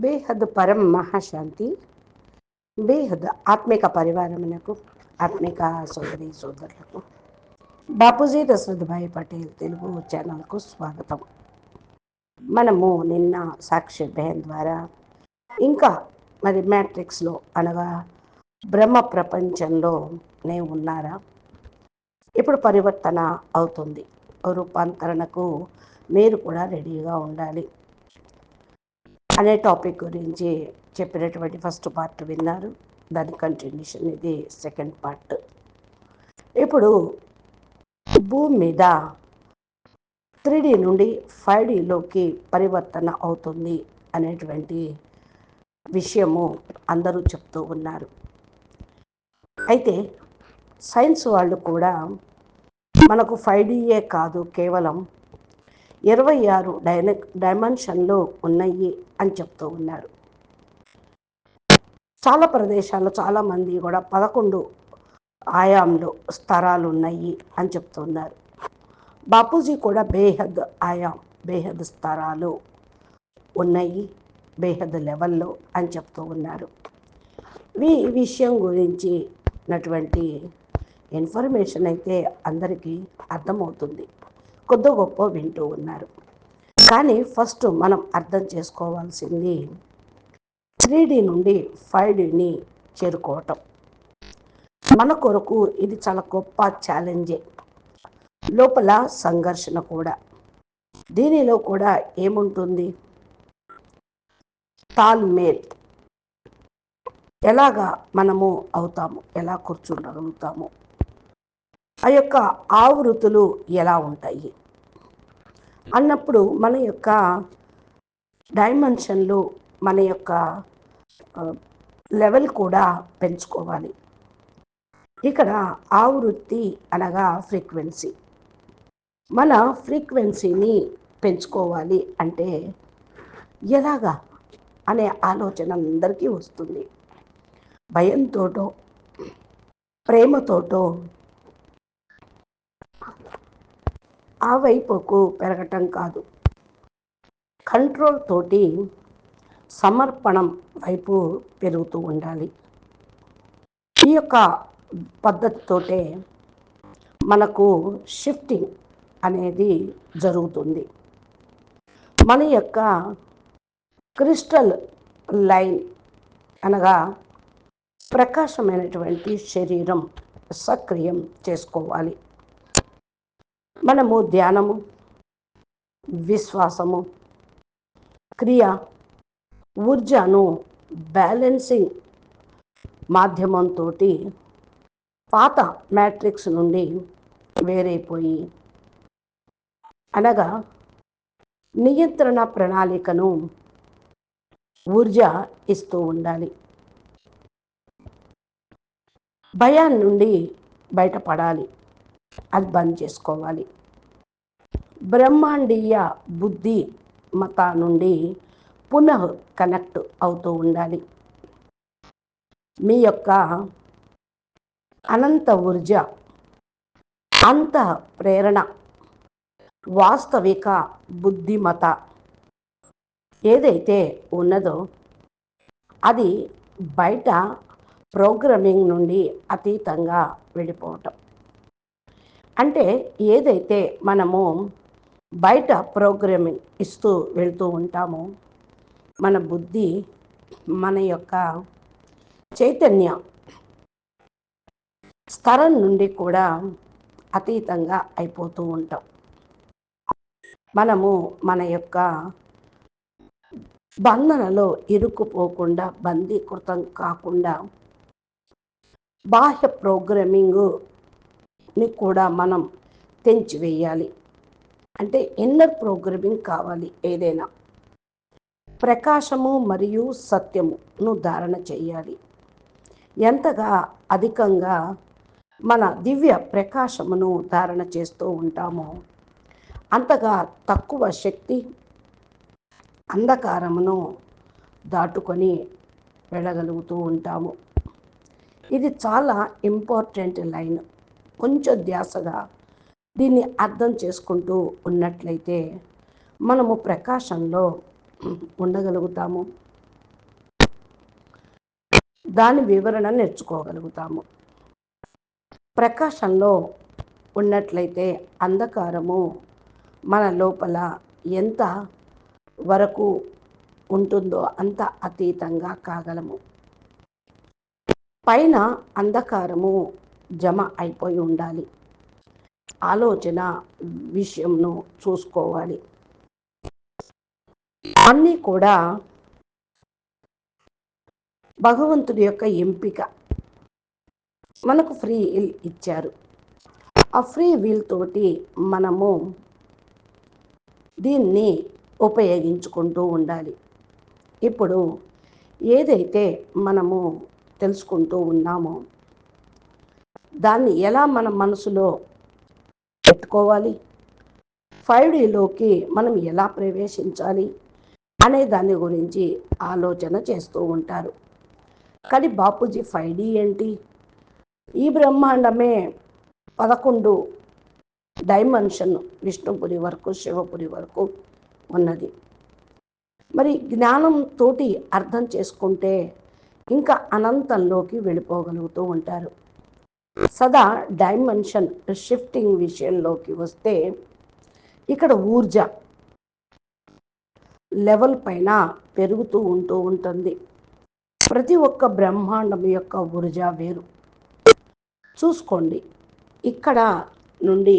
బేహద్ పరం మహాశాంతి బేహద్ ఆత్మిక పరివారమునకు ఆత్మిక సోదరి సోదరులకు. బాపూజీ దశరథభాయ్ పటేల్ తెలుగు ఛానల్కు స్వాగతం. మనము నిన్న సాక్షి బెహన్ ద్వారా ఇంకా మరి మ్యాట్రిక్స్లో అనగా బ్రహ్మ ప్రపంచంలోనే ఉన్నారా? ఇప్పుడు పరివర్తన అవుతుంది? రూపాంతరణకు మీరు కూడా రెడీగా ఉండాలి. అనే టాపిక్ గురించి చెప్పినటువంటి ఫస్ట్ పార్ట్ విన్నారు. దాని కంటిన్యూషన్ ఇది సెకండ్ పార్ట్ ఇప్పుడు భూమి మీద త్రీ నుండి ఫైవ్ డిలోకి పరివర్తన అవుతుంది అనేటువంటి విషయము అందరూ చెప్తూ ఉన్నారు. అయితే సైన్స్ వాళ్ళు కూడా మనకు ఫైవ్ డియే కాదు కేవలం ఇరవై ఆరు డైన డైమెన్షన్లు ఉన్నాయి అని చెప్తూ ఉన్నారు. చాలా ప్రదేశాల్లో చాలామంది కూడా పదకొండు ఆయాంలో స్థరాలు ఉన్నాయి అని చెప్తున్నారు బాపూజీ కూడా బేహద్ ఆయాం బేహద్ స్థరాలు ఉన్నాయి బేహద్ లెవెల్లో అని చెప్తూ ఉన్నారు. ఈ విషయం గురించి నటువంటి ఇన్ఫర్మేషన్ అయితే అందరికీ అర్థమవుతుంది. కొద్ది గొప్ప వింటూ ఉన్నారు. కానీ ఫస్ట్ మనం అర్థం చేసుకోవాల్సింది త్రీ డి నుండి ఫైవ్ డిని చేరుకోవటం. మన కొరకు ఇది చాలా గొప్ప ఛాలెంజే. లోపల సంఘర్షణ కూడా. దీనిలో కూడా ఏముంటుంది? తాల్మేల్. ఎలాగా మనము అవుతాము? ఎలా కూర్చుండగలుగుతాము ఆ యొక్క ఆవృతులు ఎలా ఉంటాయి? అన్నప్పుడు మన యొక్క డైమెన్షన్లు మన యొక్క లెవెల్ కూడా పెంచుకోవాలి. ఇక్కడ ఆవృత్తి అనగా ఫ్రీక్వెన్సీ. మన ఫ్రీక్వెన్సీని పెంచుకోవాలి అంటే ఎలాగా అనే ఆలోచన అందరికీ వస్తుంది. భయంతోటో ప్రేమతోటో ఆ వైపుకు పెరగటం కాదు. కంట్రోల్ తోటి సమర్పణం వైపు పెరుగుతూ ఉండాలి. ఈ యొక్క పద్ధతితోటే మనకు షిఫ్టింగ్ అనేది జరుగుతుంది. మన యొక్క క్రిస్టల్ లైన్ అనగా ప్రకాశమైనటువంటి శరీరం సక్రియం చేసుకోవాలి. మనము ధ్యానము విశ్వాసము క్రియ ఊర్జను బ్యాలెన్సింగ్ మాధ్యమంతో పాత మ్యాట్రిక్స్ నుండి వేరైపోయి అనగా నియంత్రణ ప్రణాళికను ఊర్జ ఇస్తూ ఉండాలి. భయాన్ని నుండి బయటపడాలి. అది బంద్ చేసుకోవాలి. బ్రహ్మాండీయ బుద్ధి మత నుండి పునః కనెక్ట్ అవుతూ ఉండాలి. మీ యొక్క అనంత ఊర్జ అంత ప్రేరణ వాస్తవిక బుద్ధిమత ఏదైతే ఉన్నదో అది బయట ప్రోగ్రామింగ్ నుండి అతీతంగా వెళ్ళిపోవటం. అంటే ఏదైతే మనము బయట ప్రోగ్రామింగ్ ఇస్తూ వెళ్తూ ఉంటామో మన బుద్ధి మన యొక్క చైతన్య స్థరం నుండి కూడా అతీతంగా అయిపోతూ ఉంటాం. మనము మన యొక్క బంధనలో ఇరుక్కుపోకుండా బందీకృతం కాకుండా బాహ్య ని కూడా మనం తెంచివేయాలి అంటే ఇన్నర్ ప్రోగ్రామింగ్ కావాలి ఏదైనా. ప్రకాశము మరియు సత్యమును ధారణ చేయాలి. ఎంతగా అధికంగా మన దివ్య ప్రకాశమును ధారణ చేస్తూ ఉంటామో అంతగా తక్కువ శక్తి అంధకారమును దాటుకొని వెళ్ళగలుగుతూ ఉంటాము. ఇది చాలా ఇంపార్టెంట్ లైన్. కొంచెం ధ్యాసగా దీన్ని అర్థం చేసుకుంటూ ఉన్నట్లయితే మనము ప్రకాశంలో ఉండగలుగుతాము. దాని వివరణ నేర్చుకోగలుగుతాము. ప్రకాశంలో ఉన్నట్లయితే అంధకారము మన లోపల ఎంత వరకు ఉంటుందో అంత అతీతంగా కాగలము. పైన అంధకారము జమ అయిపోయి ఉండాలి. ఆలోచన విషయంను చూసుకోవాలి. అన్నీ కూడా భగవంతుడి యొక్క ఎంపిక. మనకు ఫ్రీ విల్ ఇచ్చారు. ఆ ఫ్రీ విల్ తోటి మనము దీన్ని ఉపయోగించుకుంటూ ఉండాలి. ఇప్పుడు ఏదైతే మనము తెలుసుకుంటూ ఉన్నామో దాన్ని ఎలా మన మనసులో పెట్టుకోవాలి? ఫైవ్ డీలోకి మనం ఎలా ప్రవేశించాలి? అనే దాని గురించి ఆలోచన చేస్తూ ఉంటారు. కానీ బాపూజీ ఫైవ్ డి ఏంటి? ఈ బ్రహ్మాండమే పదకొండు డైమెన్షన్ విష్ణుపురి వరకు శివపురి వరకు ఉన్నది. మరి జ్ఞానంతో అర్థం చేసుకుంటే ఇంకా అనంతంలోకి వెళ్ళిపోగలుగుతూ ఉంటారు. సదా డైమెన్షన్ షిఫ్టింగ్ విషయంలోకి వస్తే ఇక్కడ ఊర్జ లెవెల్ పైన పెరుగుతూ ఉంటూ ఉంటుంది. ప్రతి ఒక్క బ్రహ్మాండం యొక్క ఊర్జ వేరు. చూసుకోండి ఇక్కడ నుండి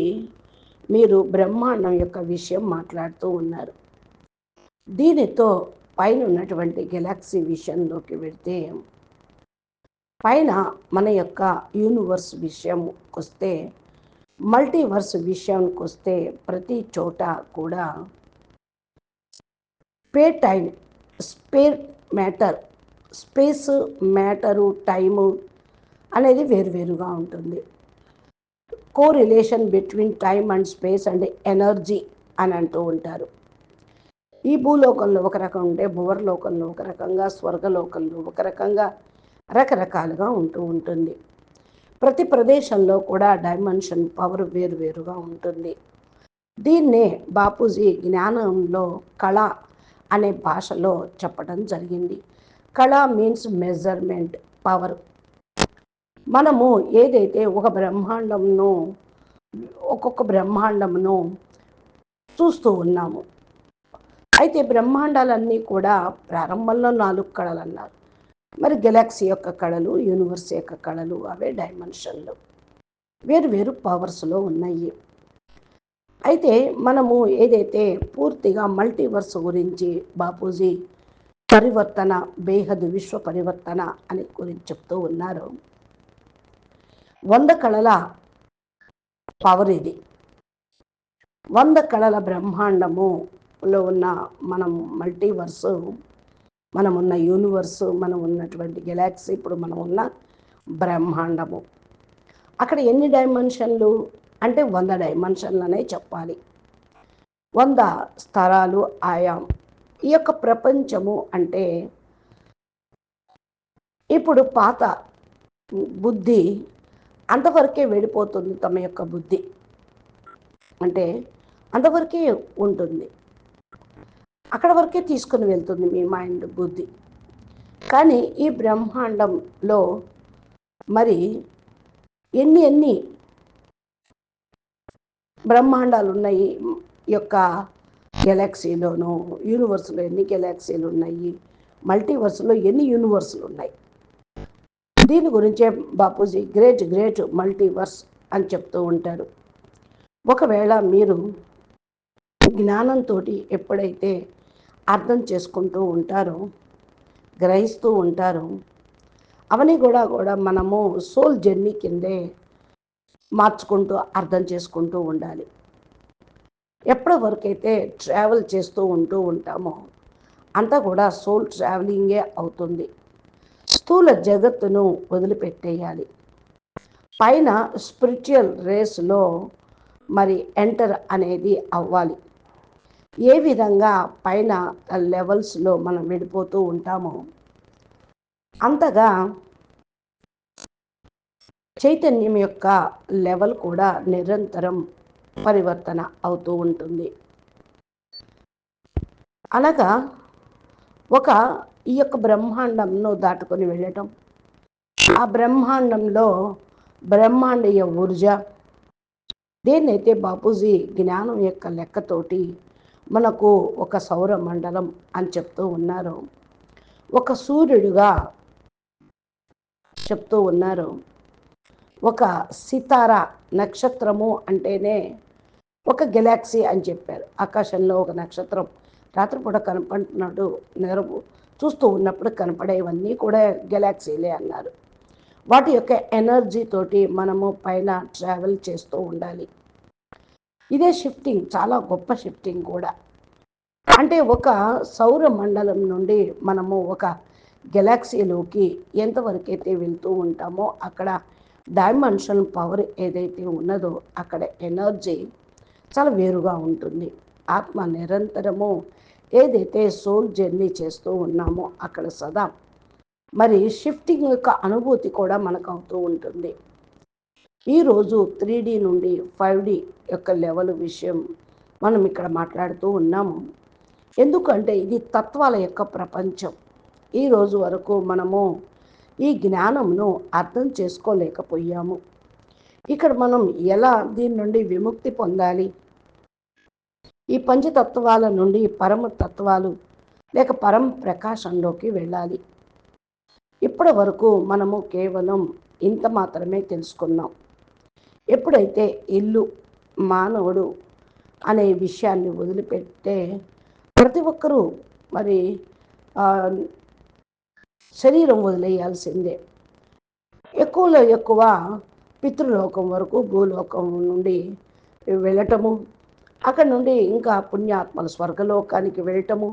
మీరు బ్రహ్మాండం యొక్క విషయం మాట్లాడుతూ ఉన్నారు. దీనితో పైన ఉన్నటువంటి గెలాక్సీ విషయంలోకి వెళ్తే పైన మన యొక్క యూనివర్స్ విషయంకి వస్తే మల్టీవర్స్ విషయానికి వస్తే ప్రతి చోట కూడా స్పే time space matter space matter time అనేది వేరువేరుగా ఉంటుంది. Correlation between time and space and energy అని అంటూ ఉంటారు. ఈ భూలోకంలో ఒక రకం ఉంటే భువర్లోకంలో ఒక రకంగా స్వర్గలోకంలో ఒక రకంగా రకరకాలుగా ఉంటూ ఉంటుంది. ప్రతి ప్రదేశంలో కూడా డైమెన్షన్ పవర్ వేరువేరుగా ఉంటుంది. దీన్నే బాపూజీ జ్ఞానంలో కళ అనే భాషలో చెప్పడం జరిగింది. కళ మీన్స్ మెజర్మెంట్ పవర్ మనము ఏదైతే ఒక బ్రహ్మాండంను ఒక్కొక్క బ్రహ్మాండమును చూస్తూ ఉన్నాము. అయితే బ్రహ్మాండాలన్నీ కూడా ప్రారంభంలో నాలుగు కళలు అన్నారు. మరి గెలాక్సీ యొక్క కళలు యూనివర్స్ యొక్క కళలు అవే డైమెన్షన్లు. వేరు వేరు పవర్స్లో ఉన్నాయి. అయితే మనము ఏదైతే పూర్తిగా మల్టీవర్స్ గురించి బాపూజీ పరివర్తన బేహద్ విశ్వ పరివర్తన అని గురించి చెప్తూ ఉన్నారు. వంద కళల పవర్ ఇది. వంద కళల బ్రహ్మాండములో ఉన్న మనం మల్టీవర్సు మనం ఉన్న యూనివర్సు మనం ఉన్నటువంటి గెలాక్సీ ఇప్పుడు మనం ఉన్న బ్రహ్మాండము. అక్కడ ఎన్ని డైమెన్షన్లు అంటే వంద డైమెన్షన్లనే చెప్పాలి. వంద స్థలాలు ఆయా. ఈ యొక్క ప్రపంచము అంటే ఇప్పుడు పాత బుద్ధి అంతవరకే వెళ్ళిపోతుంది తమ యొక్క బుద్ధి. అంటే అంతవరకే ఉంటుంది. అక్కడ వరకే తీసుకుని వెళ్తుంది మీ మైండ్ బుద్ధి. కానీ ఈ బ్రహ్మాండంలో మరి ఎన్ని ఎన్ని బ్రహ్మాండాలు ఉన్నాయి యొక్క గెలాక్సీలోను యూనివర్స్లో ఎన్ని గెలాక్సీలు ఉన్నాయి మల్టీవర్స్లో ఎన్ని యూనివర్సులు ఉన్నాయి దీని గురించే బాపూజీ గ్రేట్ గ్రేట్ మల్టీవర్స్ అని చెప్తూ ఉంటారు. ఒకవేళ మీరు జ్ఞానంతో ఎప్పుడైతే అర్థం చేసుకుంటూ ఉంటారో గ్రహిస్తూ ఉంటారో. అవన్నీ కూడా కూడా మనము సోల్ జర్నీ కిందే మార్చుకుంటూ అర్థం చేసుకుంటూ ఉండాలి. ఎప్పటి వరకైతే ట్రావెల్ చేస్తూ ఉంటూ ఉంటామో అంతా కూడా సోల్ ట్రావెలింగే అవుతుంది. స్థూల జగత్తును వదిలిపెట్టేయాలి. పైన స్పిరిచువల్ రేస్లో మరి ఎంటర్ అనేది అవ్వాలి. ఏ విధంగా పైన లెవెల్స్లో మనం వెళ్ళిపోతూ ఉంటామో అంతగా చైతన్యం యొక్క లెవెల్ కూడా నిరంతరం పరివర్తన అవుతూ ఉంటుంది. అనగా ఒక ఈ యొక్క బ్రహ్మాండంను దాటుకొని వెళ్ళటం. ఆ బ్రహ్మాండంలో బ్రహ్మాండీయ ఊర్జ దేన్నైతే బాపూజీ జ్ఞానం యొక్క లెక్కతోటి మనకు ఒక సౌర మండలం అని చెప్తూ ఉన్నారు. ఒక సూర్యుడుగా చెప్తూ ఉన్నారు. ఒక సితార నక్షత్రము అంటేనే ఒక గెలాక్సీ అని చెప్పారు. ఆకాశంలో ఒక నక్షత్రం రాత్రిపూట కనపడినట్టు నెరవు చూస్తూ ఉన్నప్పుడు కనపడేవన్నీ కూడా గెలాక్సీలే అన్నారు. వాటి యొక్క ఎనర్జీ తోటి మనము పైన ట్రావెల్ చేస్తూ ఉండాలి. ఇదే షిఫ్టింగ్ చాలా గొప్ప షిఫ్టింగ్ కూడా. అంటే ఒక సౌర మండలం నుండి మనము ఒక గెలాక్సీలోకి ఎంతవరకైతే వెళ్తూ ఉంటామో అక్కడ డైమెన్షన్ పవర్ ఏదైతే ఉన్నదో అక్కడ ఎనర్జీ చాలా వేరుగా ఉంటుంది. ఆత్మ నిరంతరము ఏదైతే సోల్ జర్నీ చేస్తూ ఉన్నామో అక్కడ సదా. మరి షిఫ్టింగ్ యొక్క అనుభూతి కూడా మనకు అవుతూ ఉంటుంది. ఈరోజు త్రీ డి నుండి ఫైవ్ డి యొక్క లెవెల్ విషయం మనం ఇక్కడ మాట్లాడుతూ ఉన్నాము ఎందుకంటే ఇది తత్వాల యొక్క ప్రపంచం. ఈరోజు వరకు మనము ఈ జ్ఞానంను అర్థం చేసుకోలేకపోయాము. ఇక్కడ మనం ఎలా దీని నుండి విముక్తి పొందాలి? ఈ పంచతత్వాల నుండి పరమ తత్వాలు లేక పరం ప్రకాశంలోకి వెళ్ళాలి. ఇప్పటి వరకు మనము కేవలం ఇంత మాత్రమే తెలుసుకున్నాం. ఎప్పుడైతే ఇల్లు మానవుడు అనే విషయాన్ని వదిలిపెట్టే ప్రతి ఒక్కరూ మరి శరీరం వదిలేయాల్సిందే. ఎక్కువలో ఎక్కువ పితృలోకం వరకు భూలోకం నుండి వెళ్ళటము అక్కడ నుండి ఇంకా పుణ్యాత్మల స్వర్గలోకానికి వెళ్ళటము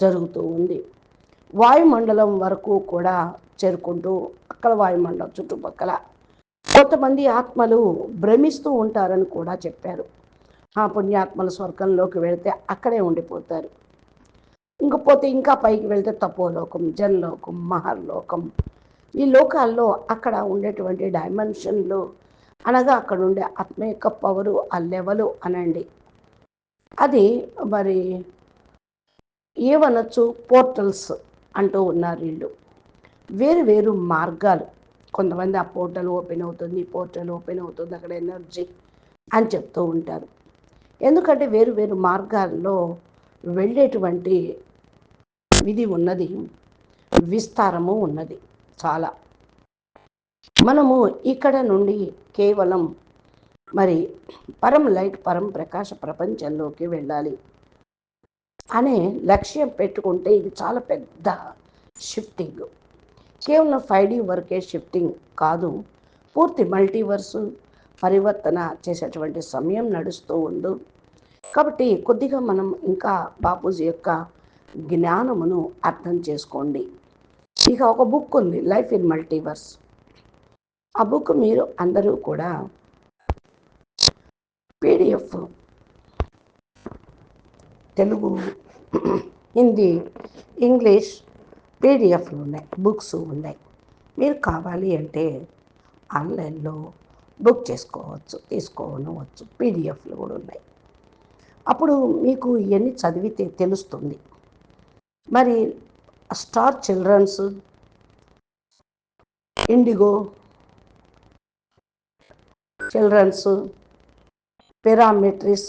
జరుగుతూ ఉంది. వాయుమండలం వరకు కూడా చేరుకుంటూ అక్కడ వాయుమండలం చుట్టుపక్కల కొంతమంది ఆత్మలు భ్రమిస్తూ ఉంటారని కూడా చెప్పారు. ఆ పుణ్యాత్మల స్వర్గంలోకి వెళితే అక్కడే ఉండిపోతారు. ఇంకపోతే ఇంకా పైకి వెళ్తే తపోలోకం జన్లోకం మహర్లోకం ఈ లోకాల్లో అక్కడ ఉండేటువంటి డైమెన్షన్లు అనగా అక్కడ ఉండే ఆత్మ యొక్క పవరు ఆ లెవెలు అనండి. అది మరి ఏమనొచ్చు పోర్టల్స్ అంటూ ఉన్నారు వీళ్ళు. వేరు వేరు మార్గాలు. కొంతమంది ఆ పోర్టల్ ఓపెన్ అవుతుంది పోర్టల్ ఓపెన్ అవుతుంది అక్కడ ఎనర్జీ అని చెప్తూ ఉంటారు. ఎందుకంటే వేరు వేరు మార్గాల్లో వెళ్ళేటువంటి విధి ఉన్నది విస్తారము ఉన్నది చాలా. మనము ఇక్కడ నుండి కేవలం మరి పరం లైట్ పరం ప్రకాశ ప్రపంచంలోకి వెళ్ళాలి అనే లక్ష్యం పెట్టుకుంటే ఇది చాలా పెద్ద షిఫ్టింగ్ కేవలం ఫైవ్ డీ వరకే షిఫ్టింగ్ కాదు. పూర్తి మల్టీవర్సు పరివర్తన చేసేటువంటి సమయం నడుస్తూ ఉండు కాబట్టి కొద్దిగా మనం ఇంకా బాపూజీ యొక్క జ్ఞానమును అర్థం చేసుకోండి. ఇక ఒక బుక్ ఉంది లైఫ్ ఇన్ మల్టీవర్స్ ఆ బుక్ మీరు అందరూ కూడా పీడిఎఫ్ తెలుగు హిందీ ఇంగ్లీష్ పీడిఎఫ్లు ఉన్నాయి బుక్స్ ఉన్నాయి. మీరు కావాలి అంటే ఆన్లైన్లో బుక్ చేసుకోవచ్చు తీసుకోవచ్చు పీడిఎఫ్లు కూడా ఉన్నాయి. అప్పుడు మీకు ఇవన్నీ చదివితే తెలుస్తుంది. మరి స్టార్ చిల్డ్రన్స్ ఇండిగో చిల్డ్రన్స్ పిరామెట్రిస్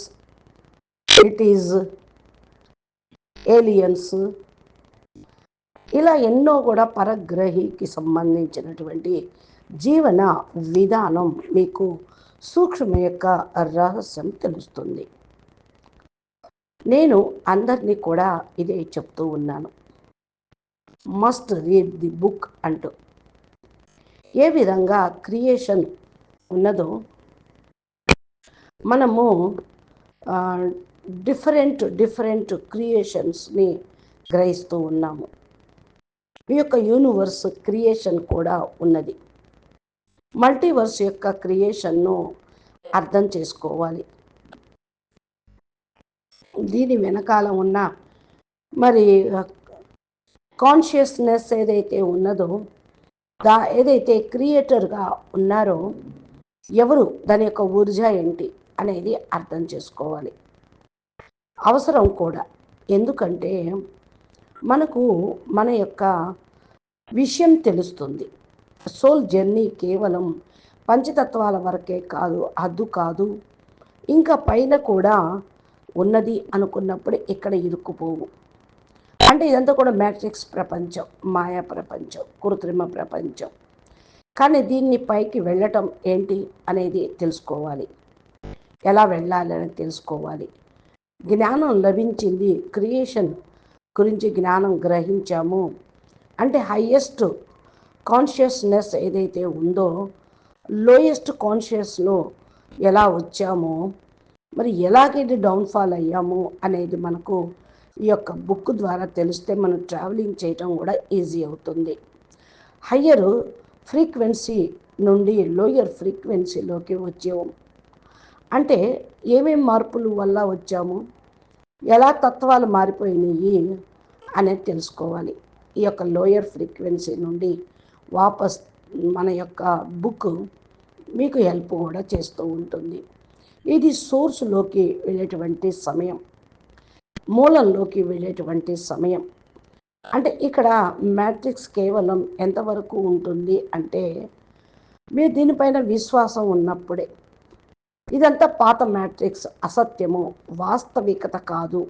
ఇట్ ఈజ్ ఏలియన్స్ ఇలా ఎన్నో కూడా పరగ్రహికి సంబంధించినటువంటి జీవన విధానం మీకు సూక్ష్మ యొక్క రహస్యం తెలుస్తుంది. నేను అందరినీ కూడా ఇదే చెప్తూ ఉన్నాను. మస్ట్ రీడ్ ది బుక్ అంటూ. ఏ విధంగా క్రియేషన్ ఉన్నదో మనము డిఫరెంట్ డిఫరెంట్ క్రియేషన్స్ని గ్రహిస్తూ ఉన్నాము. ఈ యొక్క యూనివర్స్ క్రియేషన్ కూడా ఉన్నది. మల్టీవర్స్ యొక్క క్రియేషన్ను అర్థం చేసుకోవాలి. దీని వెనకాల ఉన్న మరి కాన్షియస్నెస్ ఏదైతే ఉన్నదో దా ఏదైతే క్రియేటర్గా ఉన్నారో ఎవరు? దాని యొక్క ఊర్జ ఏంటి అనేది అర్థం చేసుకోవాలి. అవసరం కూడా. ఎందుకంటే మనకు మన యొక్క విషయం తెలుస్తుంది. సోల్ జర్నీ కేవలం పంచతత్వాల వరకే కాదు అద్దు కాదు. ఇంకా పైన కూడా ఉన్నది అనుకున్నప్పుడు ఇక్కడ ఇరుక్కుపోవు. అంటే ఇదంతా కూడా మ్యాట్రిక్స్ ప్రపంచం మాయా ప్రపంచం కృత్రిమ ప్రపంచం. కానీ దీన్ని పైకి వెళ్ళటం ఏంటి అనేది తెలుసుకోవాలి. ఎలా వెళ్ళాలి అని తెలుసుకోవాలి. జ్ఞానం లభించింది క్రియేషన్ గురించి జ్ఞానం గ్రహించాము. అంటే హయ్యెస్ట్ కాన్షియస్నెస్ ఏదైతే ఉందో లోయెస్ట్ కాన్షియస్లో ఎలా వచ్చామో మరి ఎలాగైతే డౌన్ఫాల్ అయ్యాము అనేది మనకు ఈ యొక్క బుక్ ద్వారా తెలిస్తే మనం ట్రావెలింగ్ చేయటం కూడా ఈజీ అవుతుంది. హయ్యర్ ఫ్రీక్వెన్సీ నుండి లోయర్ ఫ్రీక్వెన్సీలోకి వచ్చాము. అంటే ఏమేం మార్పుల వల్ల వచ్చాము? ఎలా తత్వాలు మారిపోయినాయి అనేది తెలుసుకోవాలి. ఈ యొక్క లోయర్ ఫ్రీక్వెన్సీ నుండి వాపస్ మన యొక్క బుక్ మీకు హెల్ప్ కూడా చేస్తూ ఉంటుంది. ఇది సోర్స్లోకి వెళ్ళేటువంటి సమయం మూలంలోకి వెళ్ళేటువంటి సమయం. అంటే ఇక్కడ మ్యాట్రిక్స్ కేవలం ఎంతవరకు ఉంటుంది అంటే మీరు దీనిపైన విశ్వాసం ఉన్నప్పుడే ఇదంతా పాత మ్యాట్రిక్స్ అసత్యము వాస్తవికత కాదు.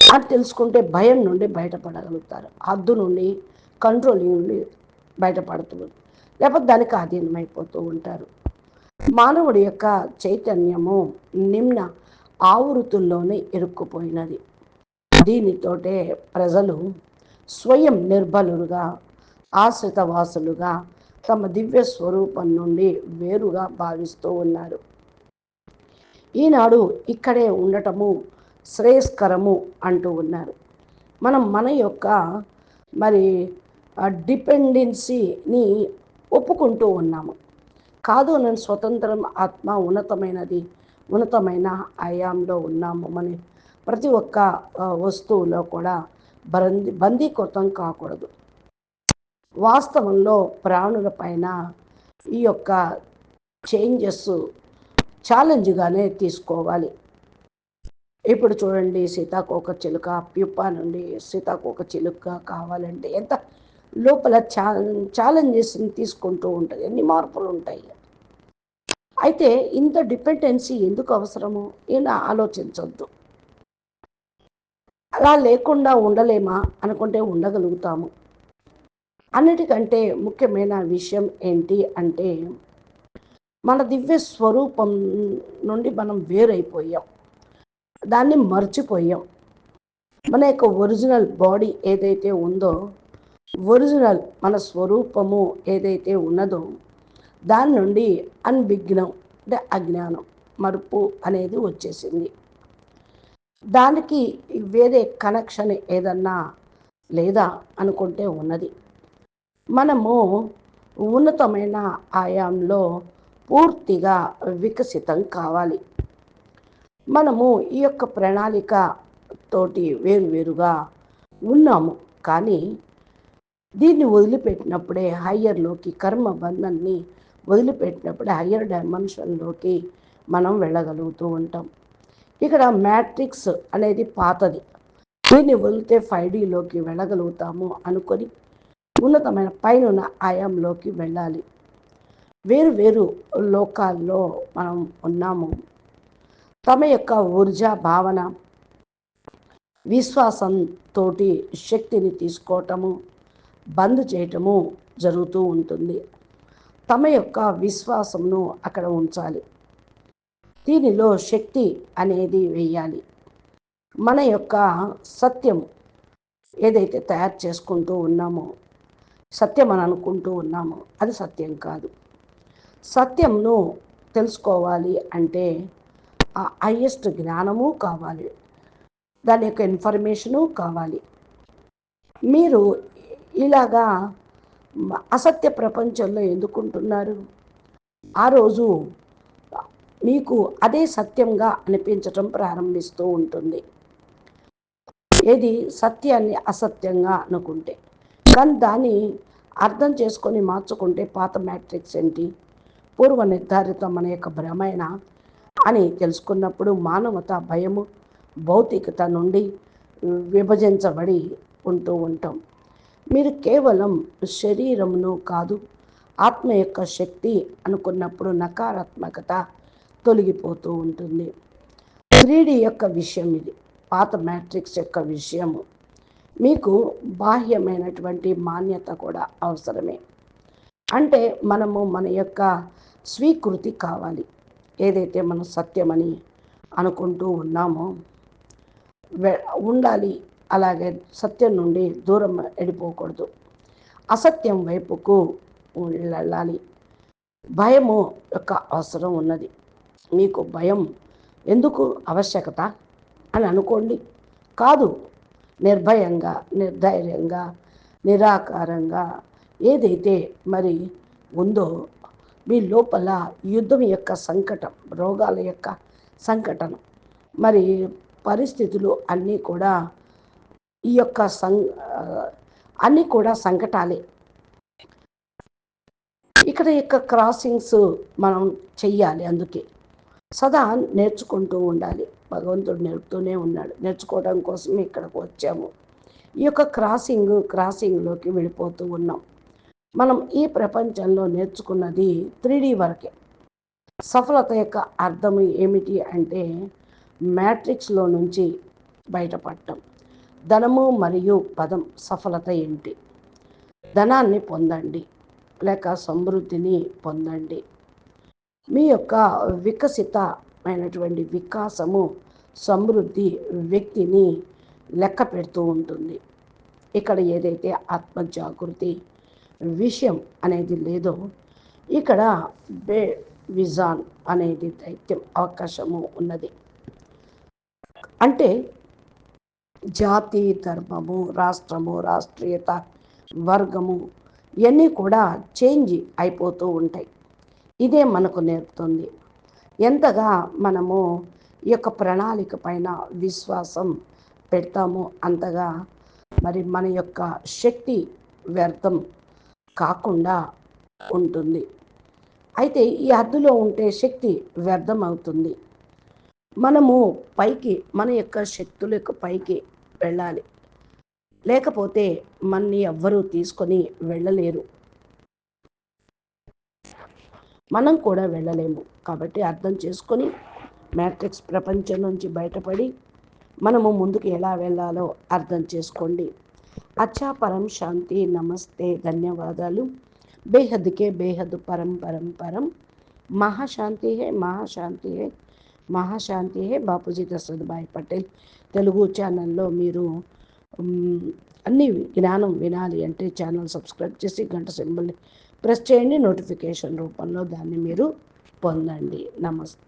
అని తెలుసుకుంటే భయం నుండి బయటపడగలుగుతారు. హద్దు నుండి కంట్రోలింగ్ నుండి బయటపడుతుంది లేకపోతే దానికి అధీనమైపోతూ ఉంటారు. మానవుడి యొక్క చైతన్యము నిమ్న ఆవృతుల్లోనే ఇరుక్కుపోయినది. దీనితోటే ప్రజలు స్వయం నిర్బలులుగా ఆశ్రితవాసులుగా తమ దివ్య స్వరూపం నుండి వేరుగా భావిస్తూ ఉన్నారు. ఈనాడు ఇక్కడే ఉండటము శ్రేయస్కరము అంటూ ఉన్నారు. మనం మన యొక్క మరి డిపెండెన్సీని ఒప్పుకుంటూ ఉన్నాము. కాదు నేను స్వతంత్రం ఆత్మ ఉన్నతమైనది ఉన్నతమైన ఆయాంలో ఉన్నాము అని ప్రతి ఒక్క వస్తువులో కూడా బందీ బందీకృతం కాకూడదు. వాస్తవంలో ప్రాణుల పైన ఈ యొక్క చేంజెస్ ఛాలెంజ్గానే తీసుకోవాలి. ఇప్పుడు చూడండి సీతాకోక చిలుక ప్యూపా నుండి సీతాకోక చిలుక కావాలంటే ఎంత లోపల ఛా ఛాలెంజెస్ని తీసుకుంటూ ఉంటుంది ఎన్ని మార్పులు ఉంటాయి? అయితే ఇంత డిపెండెన్సీ ఎందుకు అవసరము? ఇలా ఆలోచించవద్దు అలా లేకుండా ఉండలేమా? అనుకుంటే ఉండగలుగుతాము. అన్నిటికంటే ముఖ్యమైన విషయం ఏంటి అంటే మన దివ్య స్వరూపం నుండి మనం వేరైపోయాం. దాన్ని మర్చిపోయాం. మన యొక్క ఒరిజినల్ బాడీ ఏదైతే ఉందో ఒరిజినల్ మన స్వరూపము ఏదైతే ఉన్నదో దాని నుండి అన్విఘ్నం అంటే అజ్ఞానం మరుపు అనేది వచ్చేసింది. దానికి వేరే కనెక్షన్ ఏదన్నా లేదా అనుకుంటే ఉన్నది. మనము ఉన్నతమైన ఆయాంలో పూర్తిగా వికసితం కావాలి. మనము ఈ యొక్క ప్రణాళిక తోటి వేరువేరుగా ఉన్నాము. కానీ దీన్ని వదిలిపెట్టినప్పుడే హయ్యర్లోకి కర్మ బంధాన్ని వదిలిపెట్టినప్పుడే హయ్యర్ డైమెన్షన్లోకి మనం వెళ్ళగలుగుతూ ఉంటాం. ఇక్కడ మ్యాట్రిక్స్ అనేది పాతది. దీన్ని వదిలితే ఫైవ్ డీలోకి వెళ్ళగలుగుతాము అనుకొని ఉన్నతమైన పైన ఆయాంలోకి వెళ్ళాలి. వేరు వేరు లోకాల్లో మనం ఉన్నాము. తమ యొక్క ఊర్జా భావన విశ్వాసంతో శక్తిని తీసుకోవటము బంద్ చేయటము జరుగుతూ ఉంటుంది. తమ యొక్క విశ్వాసంను అక్కడ ఉంచాలి. దీనిలో శక్తి అనేది వేయాలి. మన యొక్క సత్యం ఏదైతే తయారు చేసుకుంటూ ఉన్నామో సత్యం అని అనుకుంటూ ఉన్నాము. అది సత్యం కాదు. సత్యంను తెలుసుకోవాలి అంటే ఆ హయ్యెస్ట్ జ్ఞానము కావాలి. దాని యొక్క ఇన్ఫర్మేషను కావాలి. మీరు ఇలాగా అసత్య ప్రపంచంలో ఎందుకుంటున్నారు? ఆ రోజు మీకు అదే సత్యంగా అనిపించటం ప్రారంభిస్తూ ఉంటుంది. ఏది సత్యాన్ని అసత్యంగా అనుకుంటే? కానీ దాన్ని అర్థం చేసుకొని మార్చుకుంటే పాత మ్యాట్రిక్స్ ఏంటి? పూర్వ నిర్ధారితం మన యొక్క భ్రమైన? అని తెలుసుకున్నప్పుడు మానవత భయము భౌతికత నుండి విభజించబడి ఉంటూ ఉంటాం. మీరు కేవలం శరీరమును కాదు ఆత్మ యొక్క శక్తి అనుకున్నప్పుడు నకారాత్మకత తొలగిపోతూ ఉంటుంది. త్రీడీ యొక్క విషయం ఇది పాత మ్యాట్రిక్స్ యొక్క విషయము. మీకు బాహ్యమైనటువంటి మాన్యత కూడా అవసరమే. అంటే మనము మన యొక్క స్వీకృతి కావాలి. ఏదైతే మనం సత్యమని అనుకుంటూ ఉన్నామో ఉండాలి. అలాగే సత్యం నుండి దూరం వెళ్ళిపోకూడదు. అసత్యం వైపుకు వెళ్ళాలి. భయము యొక్క అవసరం ఉన్నది. మీకు భయం ఎందుకు? ఆవశ్యకత అని అనుకోండి. కాదు నిర్భయంగా నిర్ధైర్యంగా నిరాకారంగా ఏదైతే మరి ఉందో మీ లోపల యుద్ధం యొక్క సంకటం రోగాల యొక్క సంకటం మరి పరిస్థితులు అన్నీ కూడా ఈ యొక్క సం అన్నీ కూడా సంకటాలే. ఇక్కడ యొక్క క్రాసింగ్స్ మనం చెయ్యాలి అందుకే. సదా నేర్చుకుంటూ ఉండాలి. భగవంతుడు నేర్పుతూనే ఉన్నాడు. నేర్చుకోవడం కోసం ఇక్కడికి వచ్చాము. ఈ యొక్క క్రాసింగ్ క్రాసింగ్లోకి వెళ్ళిపోతూ ఉన్నాం. మనం ఈ ప్రపంచంలో నేర్చుకున్నది త్రీ వరకే. సఫలత యొక్క అర్థం ఏమిటి అంటే మ్యాట్రిక్స్లో నుంచి బయటపడటం. ధనము మరియు పదం సఫలత ఏంటి? ధనాన్ని పొందండి లేక సమృద్ధిని పొందండి. మీ యొక్క వికసిత అయినటువంటి వికాసము సమృద్ధి వ్యక్తిని లెక్క పెడుతూ ఉంటుంది. ఇక్కడ ఏదైతే ఆత్మ జాగృతి విషయం అనేది లేదో ఇక్కడ బే విజాన్ అనేది దైత్యం అవకాశము ఉన్నది. అంటే జాతి ధర్మము రాష్ట్రము రాష్ట్రీయత వర్గము ఇవన్నీ కూడా చేంజ్ అయిపోతూ ఉంటాయి. ఇదే మనకు నేర్పుతుంది. ఎంతగా మనము ఈ యొక్క ప్రణాళిక పైన విశ్వాసం పెడతామో అంతగా మరి మన యొక్క శక్తి వ్యర్థం కాకుండా ఉంటుంది. అయితే ఈ అద్దులో ఉంటే శక్తి వ్యర్థం అవుతుంది. మనము పైకి మన యొక్క శక్తుల యొక్క పైకి వెళ్ళాలి. లేకపోతే మన్ని ఎవ్వరూ తీసుకొని వెళ్ళలేరు. మనం కూడా వెళ్ళలేము. కాబట్టి అర్థం చేసుకొని మ్యాట్రిక్స్ ప్రపంచం నుంచి బయటపడి మనము ముందుకు ఎలా వెళ్ళాలో అర్థం చేసుకోండి. అచ్చా పరం శాంతి నమస్తే ధన్యవాదాలు. బేహద్కే బేహద్ పరం పరం పరం. మహాశాంతి హే మహాశాంతి హే మహాశాంతి హే. బాపూజీ దశరథభాయ్ పటేల్ తెలుగు ఛానల్లో మీరు అన్ని జ్ఞానం వినాలి అంటే ఛానల్ సబ్స్క్రైబ్ చేసి గంట సింబల్ని ప్రెస్ చేయండి నోటిఫికేషన్ రూపంలో దాన్ని మీరు పొందండి. నమస్తే.